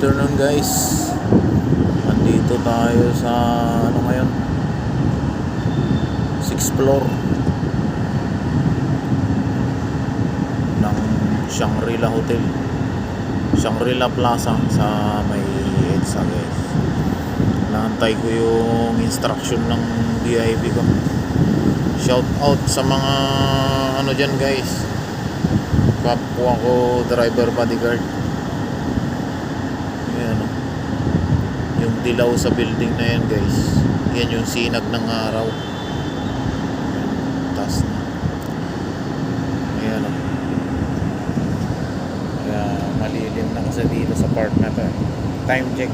afternoon guys Nandito tayo sa ano ngayon? 6th floor ng Shangri-La Hotel. Shangri-La Plaza sa may EDSA guys. Naantay ko yung instruction ng VIP ko. Shout out sa mga ano dyan guys. Kapwa ko driver bodyguard Ayan o. Yung dilaw sa building na yan guys. Yan yung sinag ng araw. Taas na. Ayan o. Kaya malilim na kasi dito sa part na to. eh. Time check.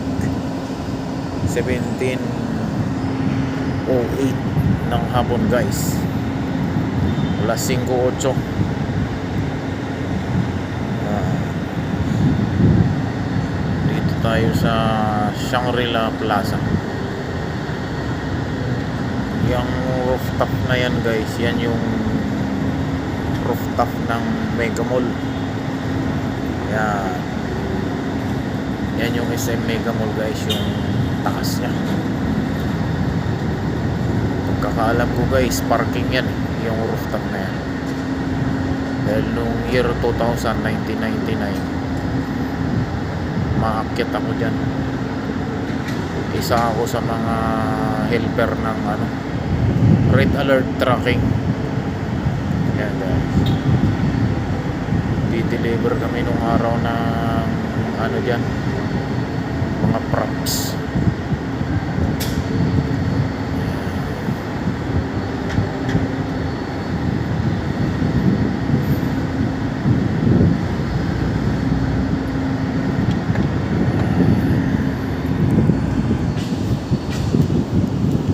17.08 ng hapon guys. Alas 5.08. Ah. Dito tayo sa Shangri-La Plaza. Yung rooftop na yan guys, yan yung rooftop ng Mega Mall. Yan. Yan yung SM Mega Mall guys, yung takas niya. Pagkakaalam ko guys, parking yan yung rooftop na yan. Dahil nung year 2000, 1999, maakyat ako dyan. Isa ako sa mga helper ng ano red alert tracking. Yan guys. Di-deliver kami nung araw ng ano dyan mga props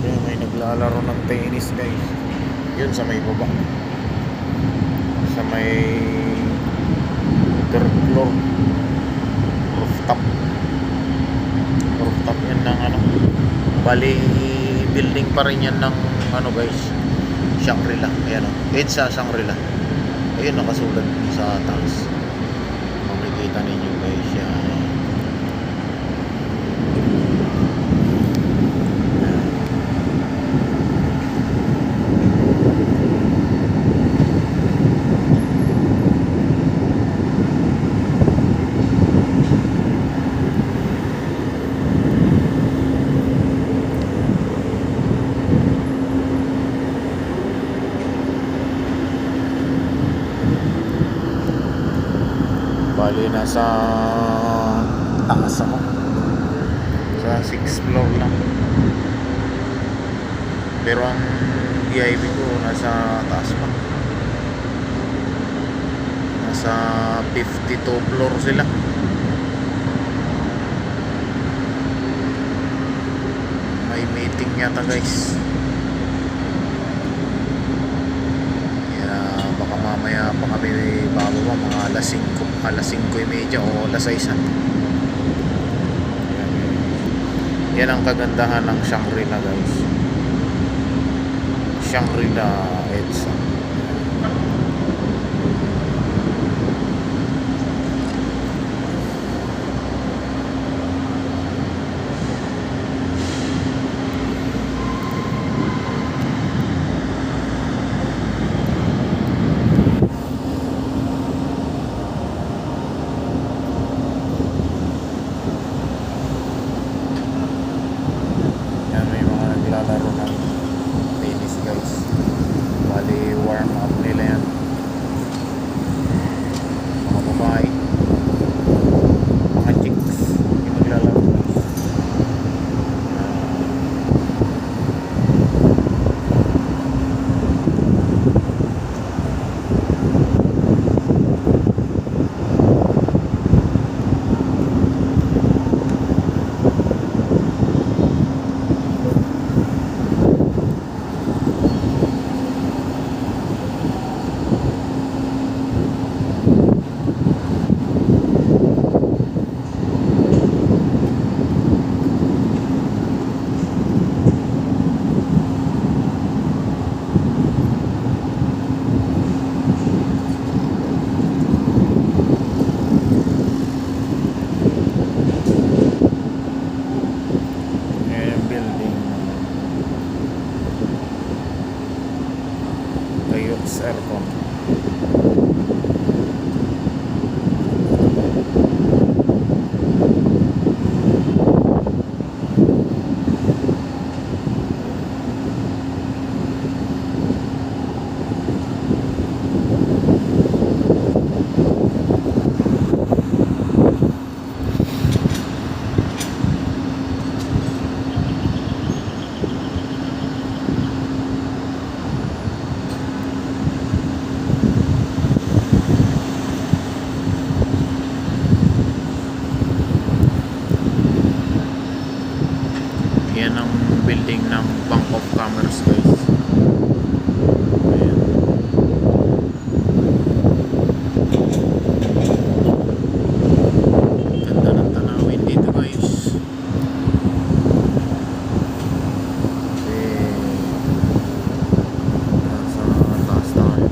Kaya may naglalaro ng tennis guys. Yun sa may baba. Sa may third floor. Rooftop. Rooftop yan ng ano. Bali, building pa rin yan ng ano guys. Shangri-La. Ayan o. EDSA Shangri-La. Ayun nakasulat sa taas. Makikita ninyo guys yan. Bali, nasa taas ako. Sa 6th floor lang. Pero ang VIP ko nasa taas pa. Nasa 52 floor sila. May meeting yata guys. Kaya baka mamaya pa kami bababa mga alas 5, alas 5.30 o alas 6 ha. Yan, yan ang kagandahan ng Shangri-La guys. Shangri-La EDSA. Yan ang building ng Bank of Commerce guys. Ayan. Ganda ng tanawin dito guys. Eh, nasa taas tayo.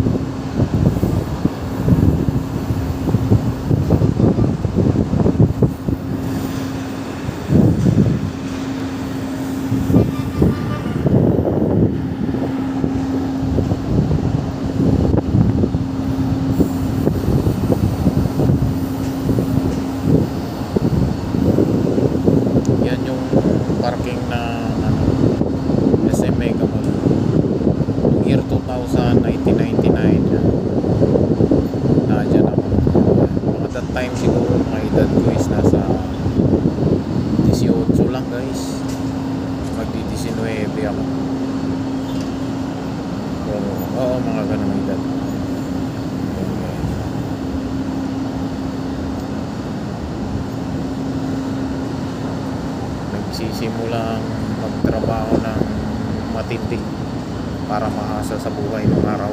Yan yung parking na ano, SM Mega Mall. Year 2000, 1999 yan. Nandiyan ako. Mga that time siguro mga edad ko is nasa 18 lang guys. Magdi 19 ako. Pero, oo, mga edad. Yan, guys. nagsisimulang magtrabaho ng matindi para mahasa sa buhay ng araw.